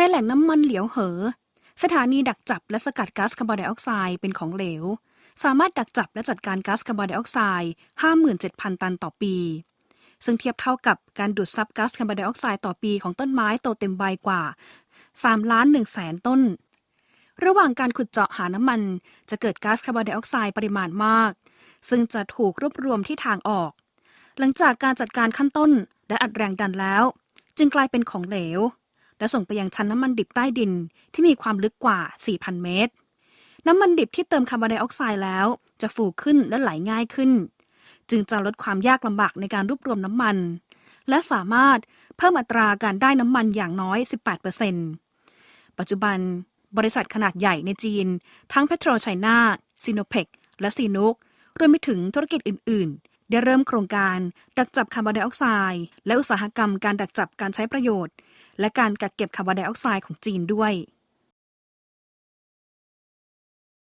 ในแหล่งน้ำมันเหลียวเหอ สถานีดักจับและสกัดก๊าซคาร์บอนไดออกไซด์เป็นของเหลว สามารถดักจับและจัดการก๊าซคาร์บอนไดออกไซด์ 57,000 ตันต่อปี ซึ่งเทียบเท่ากับการดูดซับก๊าซคาร์บอนไดออกไซด์ต่อปีของต้นไม้โตเต็มใบกว่า3ล้าน1แสนต้น ระหว่างการขุดเจาะหาน้ำมัน จะเกิดก๊าซคาร์บอนไดออกไซด์ปริมาณมาก ซึ่งจะถูกรวบรวมที่ทางออก หลังจากการจัดการขั้นต้นและอัดแรงดันแล้ว จึงกลายเป็นของเหลว และส่งไปยังชั้นน้ำมันดิบใต้ดินที่มีความลึกกว่า 4,000 เมตร น้ำมันดิบที่เติมคาร์บอนไดออกไซด์แล้ว จะฟูขึ้นและไหลง่ายขึ้น จึงจะลดความยากลำบากในการรวบรวมน้ำมัน และสามารถเพิ่มอัตราการได้น้ำมันอย่างน้อย 18%ปัจจุบันบริษัทขนาดใหญ่ในจีน ทั้ง p e t r o China, Sinopec และ Sinuk รวมไปถึงธุรกิจอื่น ๆ ได้เริ่มโครงการดักจับคาร์บอนไดออกไซด์และอุตสาหกรรมการดักจับการใช้ประโยชน์ และการกักเก็บคาร์บอนไดออกไซด์ของจีนด้วย